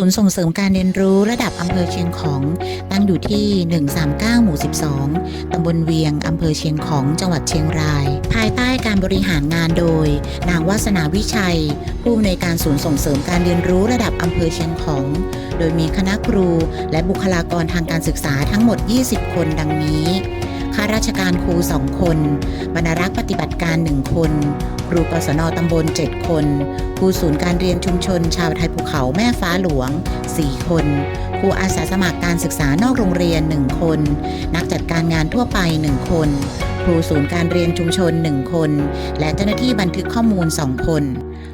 ศูนย์ส่งเสริมการเรียนรู้ระดับอำเภอเชียงของ ตั้งอยู่ที่ 139 หมู่ 12 ตำบลเวียงอำเภอเชียงของจังหวัดเชียงราย ภายใต้การบริหารงานโดย นางวาสนาวิชัย ผู้อำนวยการศูนย์ส่งเสริมการเรียนรู้ระดับอำเภอเชียงของ โดยมีคณะครูและบุคลากรทางการศึกษาทั้งหมด 20 คนดังนี้ ข้าราชการครู 2 คนบรรณารักษ์ปฏิบัติการ 1 คน ครูกศนตำบล 7 คน ครูศูนย์การเรียนชุมชน ชาวไทยภูเขาแม่ฟ้าหลวง 4 คน ครูอาสาสมัครการศึกษานอกโรงเรียน 1 คน นักจัดการงานทั่วไป 1 คนครูศูนย์การเรียนชุมชน 1 คน และเจ้าหน้าที่บันทึกข้อมูล 2 คน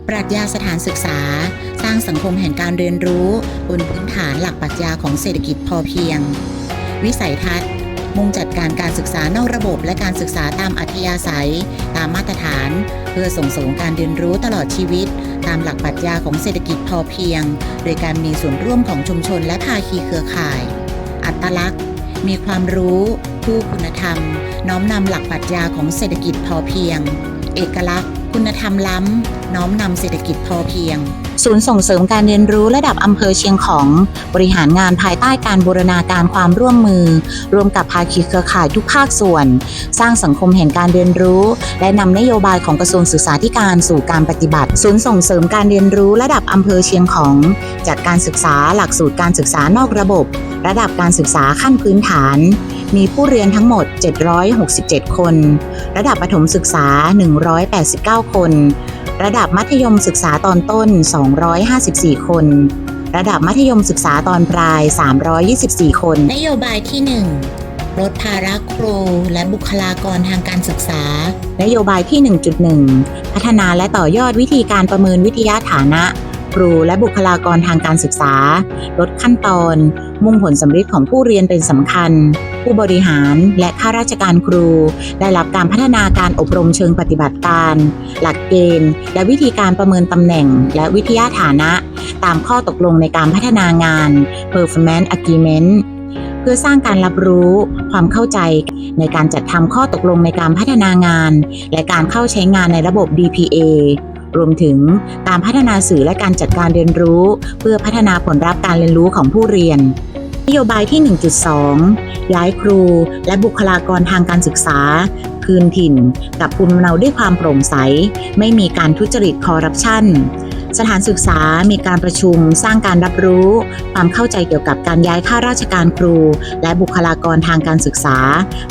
ปรัชญาสถานศึกษา สร้างสังคมแห่งการเรียนรู้ บนพื้นฐานหลักปรัชญาของเศรษฐกิจพอเพียง วิสัยทัศน์ มุ่งจัดการการศึกษานอกระบบและการศึกษาตามอัธยาศัย ตามมาตรฐาน เพื่อส่งเสริมการเรียนรู้ตลอดชีวิต ตามหลักปรัชญาของเศรษฐกิจพอเพียง โดยการมีส่วนร่วมของชุมชนและภาคีเครือข่าย อัตลักษณ์ มีความรู้ ผู้คุณธรรม น้อมนำหลักปรัชญาของเศรษฐกิจพอเพียง เอกลักษณ์ คุณธรรมล้ำ น้อมนำเศรษฐกิจพอเพียง ศูนย์ส่งเสริมการเรียนรู้ระดับอำเภอเชียงของ บริหารงานภายใต้การบูรณาการความร่วมมือ ร่วมกับภาคีเครือข่ายทุกภาคส่วน สร้างสังคมแห่งการเรียนรู้ และนำนโยบายของกระทรวงศึกษาธิการสู่การปฏิบัติ ศูนย์ส่งเสริมการเรียนรู้ระดับอำเภอเชียงของ จัดการศึกษาหลักสูตรการศึกษานอกระบบ ระดับการศึกษาขั้นพื้นฐาน มีผู้เรียนทั้งหมด 767 คน ระดับประถมศึกษา 189 คน ระดับมัธยมศึกษาตอนต้น 254 คน ระดับมัธยมศึกษาตอนปลาย 324 คน นโยบายที่ 1ลดภาระครูและบุคลากรทางการศึกษา นโยบายที่ 1.1 พัฒนาและต่อยอดวิธีการประเมินวิทยาฐานะ ครูและบุคลากรทางการศึกษา ลดขั้นตอน มุ่งผลสำฤทธิ์ของผู้เรียนเป็นสำคัญ ผู้บริหารและข้าราชการครู ได้รับการพัฒนาการอบรมเชิงปฏิบัติการ หลักเกณฑ์ และวิธีการประเมินตำแหน่ง และวิทยาฐานะ ตามข้อตกลงในการพัฒนางาน performance agreement เพื่อสร้างการรับรู้ความเข้าใจในการจัดทำข้อตกลงในการพัฒนางาน และการเข้าใช้งานในระบบ DPA รวมถึงการพัฒนาสื่อและการจัดการเรียนรู้ เพื่อพัฒนาผลลัพธ์การเรียนรู้ของผู้เรียน นโยบายที่ 1.2 ย้ายครูและบุคลากรทางการศึกษา คืนถิ่น กับภูมิลำเนาด้วยความโปร่งใส ไม่มีการทุจริตคอร์รัปชัน สถานศึกษามีการประชุม สร้างการรับรู้ ความเข้าใจเกี่ยวกับการย้ายข้าราชการครู และบุคลากรทางการศึกษา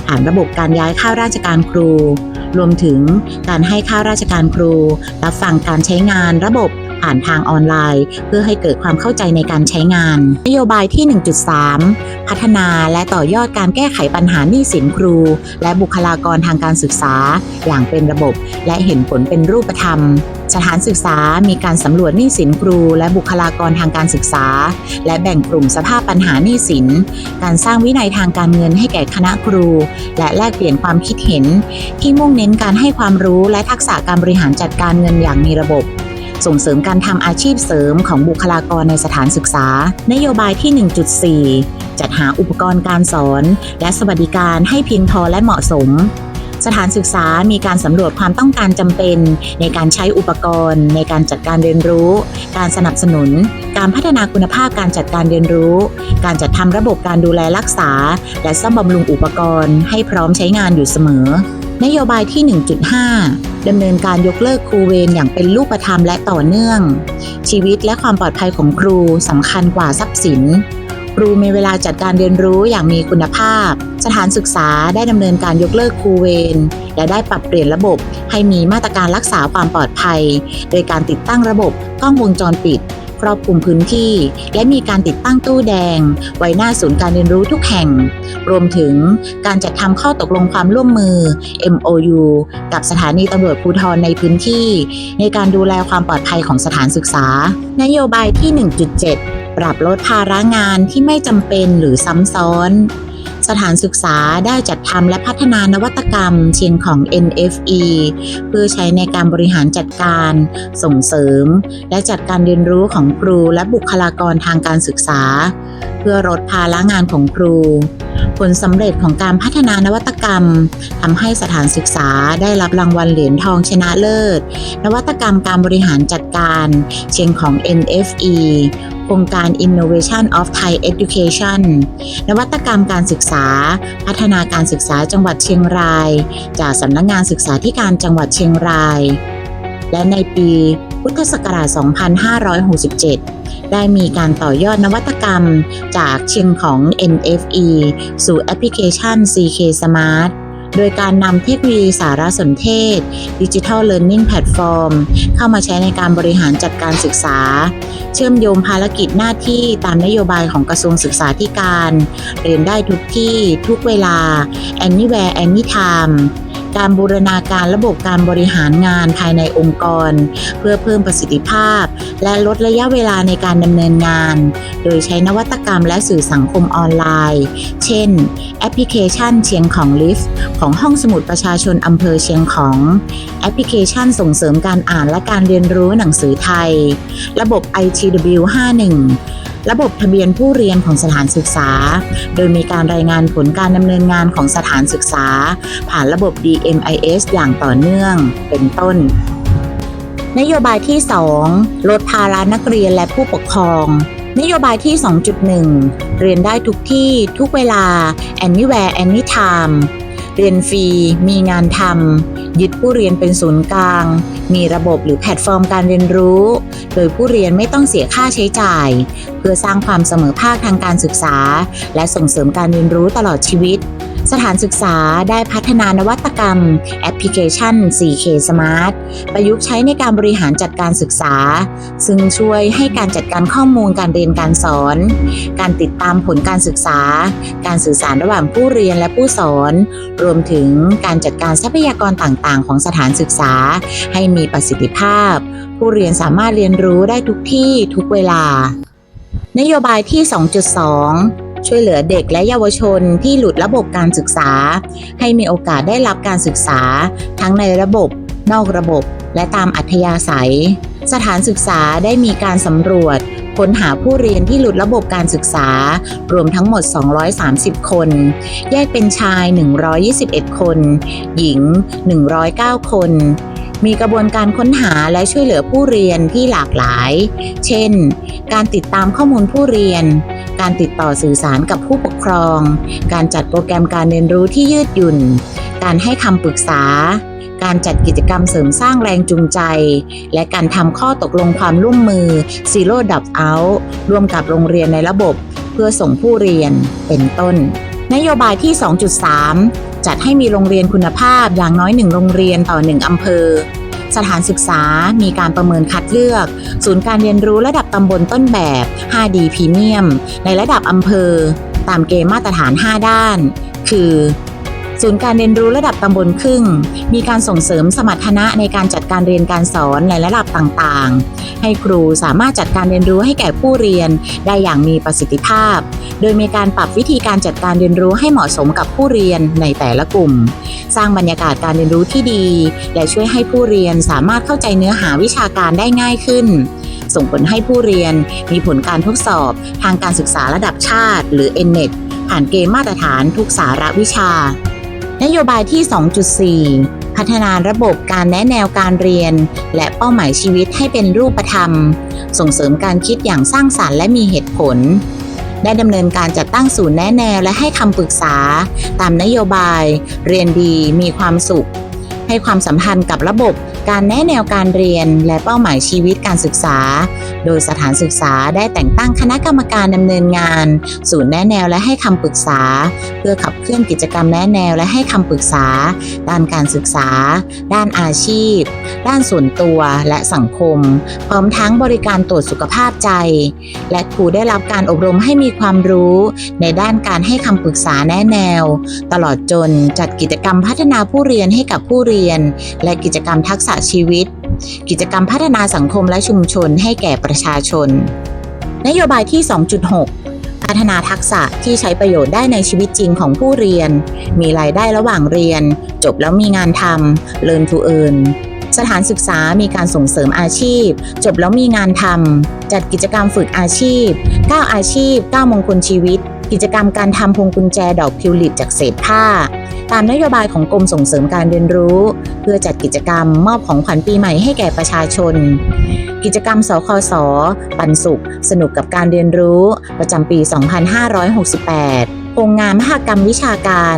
ผ่านระบบการย้ายข้าราชการครู รวมถึงการให้ข้าราชการครู รับฟังการใช้งานระบบ ผ่านทางออนไลน์ เพื่อให้เกิดความเข้าใจในการใช้งาน นโยบายที่ 1.3 พัฒนาและต่อยอดการแก้ไขปัญหาหนี้สินครู และบุคลากรทางการศึกษา อย่างเป็นระบบ และเห็นผลเป็นรูปธรรมสถานศึกษามีการสำรวจหนี้สินครู และบุคลากรทางการศึกษา และแบ่งกลุ่มสภาพปัญหาหนี้สิน การสร้างวินัยทางการเงินให้แก่คณะครู และแลกเปลี่ยนความคิดเห็น ที่มุ่งเน้นการให้ความรู้และทักษะการบริหารจัดการเงินอย่างมีระบบ ส่งเสริมการทำอาชีพเสริมของบุคลากรในสถานศึกษา นโยบายที่ 1.4 จัดหาอุปกรณ์การสอน และสวัสดิการให้เพียงพอและเหมาะสมสถานศึกษามีการสำรวจความต้องการจำเป็น ในการใช้อุปกรณ์ ในการจัดการเรียนรู้ การสนับสนุน การพัฒนาคุณภาพการจัดการเรียนรู้ การจัดทำระบบการดูแลรักษา และซ่อมบำรุงอุปกรณ์ให้พร้อมใช้งานอยู่เสมอ นโยบายที่ 1.5 ดำเนินการยกเลิกครูเวรอย่างเป็นรูปธรรมและต่อเนื่อง ชีวิตและความปลอดภัยของครูสำคัญกว่าทรัพย์สิน ครูมีเวลาจัดการเรียนรู้อย่างมีคุณภาพ สถานศึกษาได้ดำเนินการยกเลิกครูเวรและได้ปรับเปลี่ยนระบบให้มีมาตรการรักษาความปลอดภัย โดยการติดตั้งระบบกล้องวงจรปิด รอบคลุมพื้นที่ และมีการติดตั้งตู้แดง ไว้หน้าศูนย์การเรียนรู้ทุกแห่ง รวมถึงการจัดทำข้อตกลงความร่วมมือ MOU กับสถานีตำรวจภูธรในพื้นที่ ในการดูแลความปลอดภัยของสถานศึกษา นโยบายที่ 1.7 ปรับลดภาระงานที่ไม่จำเป็นหรือซ้ำซ้อน สถานศึกษาได้จัดทำและพัฒนานวัตกรรมเชียงของ NFE เพื่อใช้ในการบริหารจัดการ ส่งเสริม และจัดการเรียนรู้ของครูและบุคลากรทางการศึกษา เพื่อลดภาระงานของครู ผลสำเร็จของการพัฒนานวัตกรรมทำให้สถานศึกษาได้รับรางวัลเหรียญทองชนะเลิศ นวัตกรรมการบริหารจัดการเชียงของ NFE โครงการ Innovation of Thai Education นวัตกรรมการศึกษา พัฒนาการศึกษาจังหวัดเชียงราย จากสำนักงานศึกษาธิการจังหวัดเชียงราย และในปี พุทธศักราช 2567 ได้มีการต่อยอดนวัตกรรมจากเชียงของ NFE สู่แอปพลิเคชัน CK Smart โดยการนำเทคโนโลยีสารสนเทศ Digital Learning Platform เข้ามาใช้ในการบริหารจัดการศึกษา เชื่อมโยงภารกิจหน้าที่ตามนโยบายของกระทรวงศึกษาธิการ เรียนได้ทุกที่ทุกเวลา anywhere anytime การบูรณาการระบบการบริหารงานภายในองค์กร เพื่อเพิ่มประสิทธิภาพ และลดระยะเวลาในการดำเนินงาน โดยใช้นวัตกรรมและสื่อสังคมออนไลน์ เช่น แอปพลิเคชันเชียงของลิฟต์ของห้องสมุดประชาชนอำเภอเชียงของ แอปพลิเคชันส่งเสริมการอ่านและการเรียนรู้หนังสือไทย ระบบ ITW 51 ระบบทะเบียนผู้เรียนของสถานศึกษา โดยมีการรายงานผลการดำเนินงานของสถานศึกษา ผ่านระบบ DMIS อย่างต่อเนื่อง เป็นต้น นโยบายที่ 2 ลดภาระนักเรียนและผู้ปกครอง นโยบายที่ 2.1 เรียนได้ทุกที่ทุกเวลา anywhere anytime เรียนฟรี มีงานทำ ยึดผู้เรียนเป็นศูนย์กลาง มีระบบหรือแพลตฟอร์มการเรียนรู้ โดยผู้เรียนไม่ต้องเสียค่าใช้จ่าย เพื่อสร้างความเสมอภาคทางการศึกษา และส่งเสริมการเรียนรู้ตลอดชีวิต สถานศึกษาได้พัฒนานวัตกรรม แอปพลิเคชัน 4K Smart ประยุกต์ใช้ในการบริหารจัดการศึกษา ซึ่งช่วยให้การจัดการข้อมูลการเรียนการสอน การติดตามผลการศึกษา การสื่อสารระหว่างผู้เรียนและผู้สอน รวมถึงการจัดการทรัพยากรต่างๆ ของสถานศึกษา ให้มีประสิทธิภาพ ผู้เรียนสามารถเรียนรู้ได้ทุกที่ทุกเวลา นโยบายที่ 2.2 ช่วยเหลือเด็กและเยาวชนที่หลุดระบบการศึกษา ให้มีโอกาสได้รับการศึกษา ทั้งในระบบ นอกระบบ และตามอัธยาศัย สถานศึกษาได้มีการสำรวจค้นหาผู้เรียนที่หลุดระบบการศึกษา รวมทั้งหมด 230 คน แยกเป็นชาย 121 คน หญิง 109 คน มีกระบวนการค้นหาและช่วยเหลือผู้เรียนที่หลากหลาย เช่น การติดตามข้อมูลผู้เรียน การติดต่อสื่อสารกับผู้ปกครอง การจัดโปรแกรมการเรียนรู้ที่ยืดหยุ่น การให้คำปรึกษา การจัดกิจกรรมเสริมสร้างแรงจูงใจ และการทำข้อตกลงความร่วมมือ Zero Drop Out ร่วมกับโรงเรียนในระบบ เพื่อส่งผู้เรียนเป็นต้น นโยบายที่ 2.3 จัดให้มีโรงเรียนคุณภาพอย่างน้อยหนึ่งโรงเรียนต่อหนึ่งอำเภอ สถานศึกษามีการประเมินคัดเลือก ศูนย์การเรียนรู้ระดับตำบลต้นแบบ 5D พรีเมียม ในระดับอำเภอ ตามเกณฑ์มาตรฐาน 5 ด้าน คือ ศูนย์การเรียนรู้ระดับตำบลครึ่ง มีการส่งเสริมสมรรถนะในการจัดการเรียนการสอนในระดับต่างๆ ให้ครูสามารถจัดการเรียนรู้ให้แก่ผู้เรียนได้อย่างมีประสิทธิภาพ โดยมีการปรับวิธีการจัดการเรียนรู้ให้เหมาะสมกับผู้เรียนในแต่ละกลุ่ม สร้างบรรยากาศการเรียนรู้ที่ดี และช่วยให้ผู้เรียนสามารถเข้าใจเนื้อหาวิชาการได้ง่ายขึ้น ส่งผลให้ผู้เรียนมีผลการทดสอบทางการศึกษาระดับชาติ หรือ NNET ผ่านเกณฑ์มาตรฐานทุกสาระวิชา นโยบายที่ 2.4 พัฒนาระบบการแนะแนวการเรียน และเป้าหมายชีวิตให้เป็นรูปธรรม ส่งเสริมการคิดอย่างสร้างสารรค์และมีเหตุผล ได้ดำเนินการจัดตั้งศูนย์แนะแนวและให้คำปรึกษา ตามนโยบาย เรียนดีมีความสุข ให้ความสัมพันธ์กับระบบ การแนะแนวการเรียนและเป้าหมายชีวิตการศึกษา โดยสถานศึกษาได้แต่งตั้งคณะกรรมการดำเนินงาน ศูนย์แนะแนวและให้คำปรึกษา เพื่อขับเคลื่อนกิจกรรมแนะแนวและให้คำปรึกษา ด้านการศึกษา ด้านอาชีพ ด้านส่วนตัวและสังคม พร้อมทั้งบริการตรวจสุขภาพใจ และครูได้รับการอบรมให้มีความรู้ในด้านการให้คำปรึกษาแนะแนว ตลอดจนจัดกิจกรรมพัฒนาผู้เรียนให้กับผู้เรียน และกิจกรรมทักษะชีวิต กิจกรรมพัฒนาสังคมและชุมชนให้แก่ประชาชน นโยบายที่ 2.6 พัฒนาทักษะที่ใช้ประโยชน์ได้ในชีวิตจริงของผู้เรียน มีรายได้ระหว่างเรียน จบแล้วมีงานทำ Learn to Earn สถานศึกษามีการส่งเสริมอาชีพ จบแล้วมีงานทำ จัดกิจกรรมฝึกอาชีพ 9 อาชีพ 9 มงคลชีวิต กิจกรรมการทำพวงกุญแจดอกทิวลิปจากเศษผ้า ตามนโยบายของกรมส่งเสริมการเรียนรู้ เพื่อจัดกิจกรรมมอบของขวัญปีใหม่ให้แก่ประชาชน กิจกรรมสคส ปันสุข สนุกกับการเรียนรู้ ประจำปี 2568โครงงานมหกรรมวิชาการ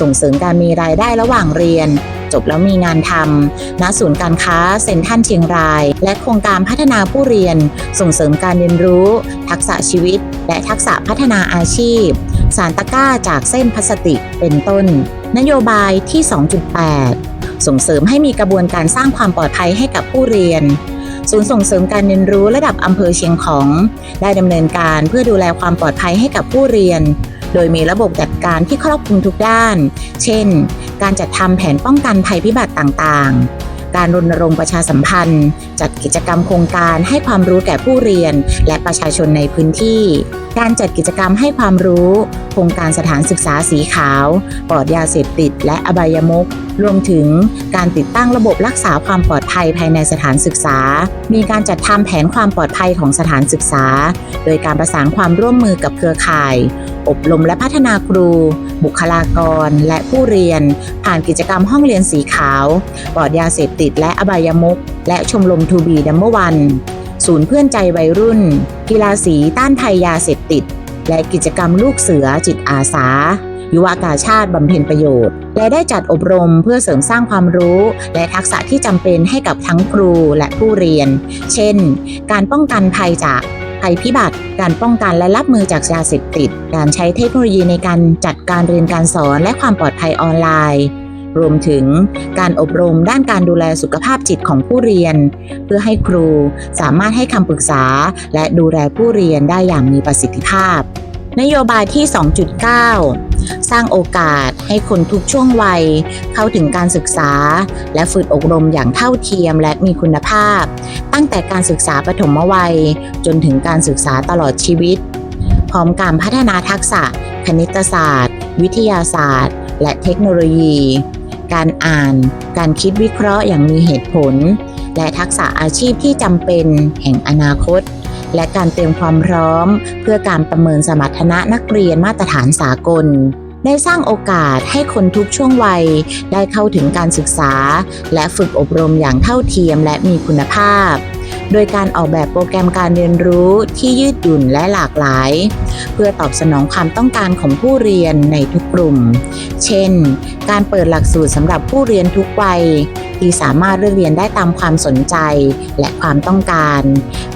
ส่งเสริมการมีรายได้ระหว่างเรียน จบแล้วมีงานทำณศูนย์การค้าเซ็นทรัลเชียงราย และโครงการพัฒนาผู้เรียน ส่งเสริมการเรียนรู้ ทักษะชีวิต และทักษะพัฒนาอาชีพ สารตะก้าจากเส้นพลาสติกเป็นต้น นโยบายที่ 2.8 ส่งเสริมให้มีกระบวนการสร้างความปลอดภัยให้กับผู้เรียน ศูนย์ส่งเสริมการเรียนรู้ระดับอำเภอเชียงของ ได้ดำเนินการเพื่อดูแลความปลอดภัยให้กับผู้เรียน โดยมีระบบจัดการที่ครอบคลุมทุกด้าน เช่น การจัดทำแผนป้องกันภัยพิบัติต่างๆ การรณรงค์ประชาสัมพันธ์ จัดกิจกรรมโครงการให้ความรู้แก่ผู้เรียน และประชาชนในพื้นที่ การจัดกิจกรรมให้ความรู้ โครงการสถานศึกษาสีขาว ปลอดยาเสพติด และอบายมุขรวมถึงการติดตั้งระบบรักษาความปลอดภัยภายในสถานศึกษา มีการจัดทำแผนความปลอดภัยของสถานศึกษา โดยการประสานความร่วมมือกับเครือข่าย อบรมและพัฒนาครู บุคลากร และผู้เรียน ผ่านกิจกรรมห้องเรียนสีขาว ปลอดยาเสพติดและอบายมุขและชมรมทูบีดัมเบอร์วัน ศูนย์เพื่อนใจวัยรุ่น กีฬาสีต้านภัยยาเสพติด และกิจกรรมลูกเสือจิตอาสา ยุวากาชาติบำเพ็ญประโยชน์ และได้จัดอบรมเพื่อเสริมสร้างความรู้ และทักษะที่จำเป็นให้กับทั้งครูและผู้เรียน เช่น การป้องกันภัยจากภัยพิบัติ การป้องกันและรับมือจากยาเสพติด การใช้เทคโนโลยีในการจัดการเรียนการสอนและความปลอดภัยออนไลน์ รวมถึงการอบรมด้านการดูแลสุขภาพจิตของผู้เรียน เพื่อให้ครูสามารถให้คำปรึกษา และดูแลผู้เรียนได้อย่างมีประสิทธิภาพ นโยบายที่ 2.9 สร้างโอกาสให้คนทุกช่วงวัย เข้าถึงการศึกษา และฝึกอบรมอย่างเท่าเทียมและมีคุณภาพ ตั้งแต่การศึกษาปฐมวัย จนถึงการศึกษาตลอดชีวิต พร้อมการพัฒนาทักษะ คณิตศาสตร์ วิทยาศาสตร์ และเทคโนโลยี การอ่าน การคิดวิเคราะห์อย่างมีเหตุผล และทักษะอาชีพที่จำเป็นแห่งอนาคต และการเตรียมความพร้อม เพื่อการประเมินสมรรถนะนักเรียนมาตรฐานสากลได้สร้างโอกาสให้คนทุกช่วงวัย ได้เข้าถึงการศึกษา และฝึกอบรมอย่างเท่าเทียมและมีคุณภาพ โดยการออกแบบโปรแกรมการเรียนรู้ที่ยืดหยุ่นและหลากหลาย เพื่อตอบสนองความต้องการของผู้เรียนในทุกกลุ่ม เช่น การเปิดหลักสูตรสำหรับผู้เรียนทุกวัยที่สามารถเลือกเรียนได้ตามความสนใจและความต้องการ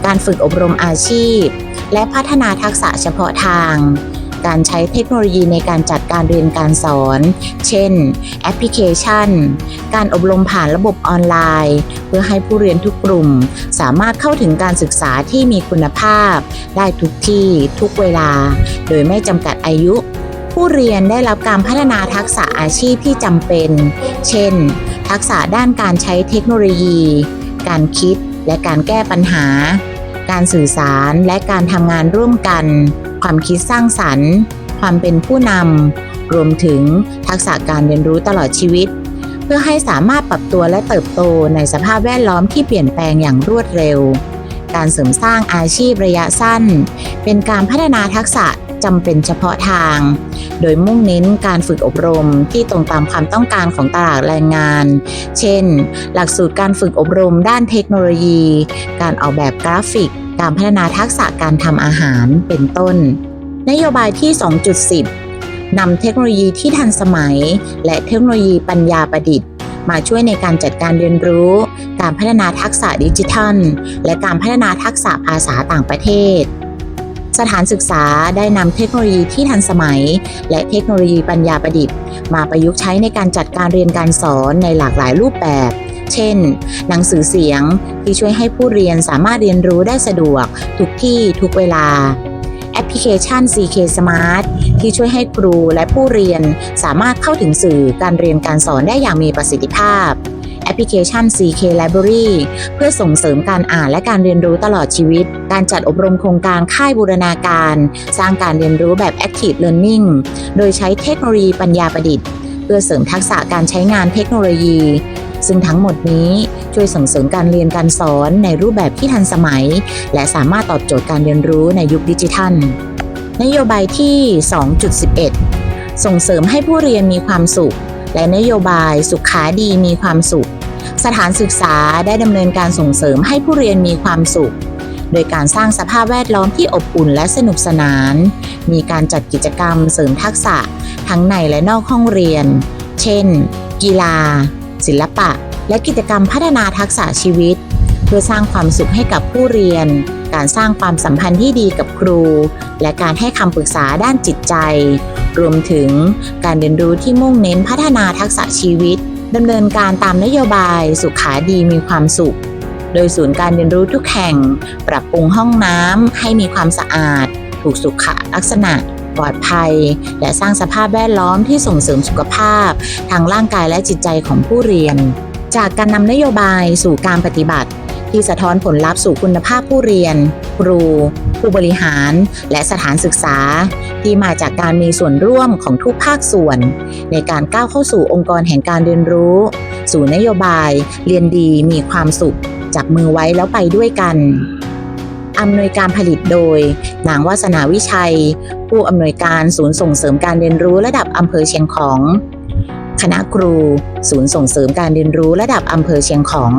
การฝึกอบรมอาชีพ และพัฒนาทักษะเฉพาะทาง การใช้เทคโนโลยีในการจัดการเรียนการสอน เช่น แอปพลิเคชัน การอบรมผ่านระบบออนไลน์ เพื่อให้ผู้เรียนทุกกลุ่ม สามารถเข้าถึงการศึกษาที่มีคุณภาพ ได้ทุกที่ทุกเวลา โดยไม่จำกัดอายุ ผู้เรียนได้รับการพัฒนาทักษะอาชีพที่จำเป็น เช่น ทักษะด้านการใช้เทคโนโลยี การคิดและการแก้ปัญหา การสื่อสารและการทำงานร่วมกัน ความคิดสร้างสรรค์ ความเป็นผู้นำรวมถึงทักษะการเรียนรู้ตลอดชีวิต เพื่อให้สามารถปรับตัวและเติบโตในสภาพแวดล้อมที่เปลี่ยนแปลงอย่างรวดเร็ว การเสริมสร้างอาชีพระยะสั้น เป็นการพัฒนาทักษะจำเป็นเฉพาะทาง โดยมุ่งเน้นการฝึกอบรมที่ตรงตามความต้องการของตลาดแรงงาน เช่น หลักสูตรการฝึกอบรมด้านเทคโนโลยี การออกแบบกราฟิก การพัฒนาทักษะการทำอาหารเป็นต้น นโยบายที่ 2.10นำเทคโนโลยีที่ทันสมัย และเทคโนโลยีปัญญาประดิษฐ์ มาช่วยในการจัดการเรียนรู้ การพัฒนาทักษะดิจิทัล และการพัฒนาทักษะภาษาต่างประเทศ สถานศึกษาได้นำเทคโนโลยีที่ทันสมัย และเทคโนโลยีปัญญาประดิษฐ์ มาประยุกต์ใช้ในการจัดการเรียนการสอนในหลากหลายรูปแบบ เช่น หนังสือเสียงที่ช่วยให้ผู้เรียนสามารถเรียนรู้ได้สะดวก ทุกที่ทุกเวลา แอปพลิเคชัน CK Smart ที่ช่วยให้ครูและผู้เรียนสามารถเข้าถึงสื่อการเรียนการสอนได้อย่างมีประสิทธิภาพ แอปพลิเคชัน CK Library เพื่อส่งเสริมการอ่านและการเรียนรู้ตลอดชีวิต การจัดอบรมโครงการค่ายบูรณาการ สร้างการเรียนรู้แบบ Active Learning โดยใช้เทคโนโลยีปัญญาประดิษฐ์ เพื่อเสริมทักษะการใช้งานเทคโนโลยี ซึ่งทั้งหมดนี้ ช่วยส่งเสริมการเรียนการสอนในรูปแบบที่ทันสมัย และสามารถตอบโจทย์การเรียนรู้ในยุคดิจิทัล นโยบายที่ 2.11 ส่งเสริมให้ผู้เรียนมีความสุข และนโยบายสุขาดีมีความสุข สถานศึกษาได้ดำเนินการส่งเสริมให้ผู้เรียนมีความสุขโดยการสร้างสภาพแวดล้อมที่อบอุ่นและสนุกสนาน มีการจัดกิจกรรมเสริมทักษะ ทั้งในและนอกห้องเรียน เช่น กีฬา ศิลปะ และกิจกรรมพัฒนาทักษะชีวิต เพื่อสร้างความสุขให้กับผู้เรียน การสร้างความสัมพันธ์ที่ดีกับครู และการให้คำปรึกษาด้านจิตใจ รวมถึงการเรียนรู้ที่มุ่งเน้นพัฒนาทักษะชีวิตดำเนินการตามนโยบายสุขาดีมีความสุข โดยศูนย์การเรียนรู้ทุกแห่ง ปรับปรุงห้องน้ำให้มีความสะอาด ถูกสุขลักษณะปลอดภัย และสร้างสภาพแวดล้อมที่ส่งเสริมสุขภาพ ทางร่างกายและจิตใจของผู้เรียน จากการนำนโยบายสู่การปฏิบัติ ที่สะท้อนผลลัพธ์สู่คุณภาพผู้เรียน ครู ผู้บริหาร และสถานศึกษา ที่มาจากการมีส่วนร่วมของทุกภาคส่วน ในการก้าวเข้าสู่องค์กรแห่งการเรียนรู้ สู่นโยบาย เรียนดีมีความสุข จับมือไว้แล้วไปด้วยกันอำนวยการผลิตโดย นางวาสนาวิชัย ผู้อำนวยการศูนย์ส่งเสริมการเรียนรู้ระดับอำเภอเชียงของ คณะครู ศูนย์ส่งเสริมการเรียนรู้ระดับอำเภอเชียงของ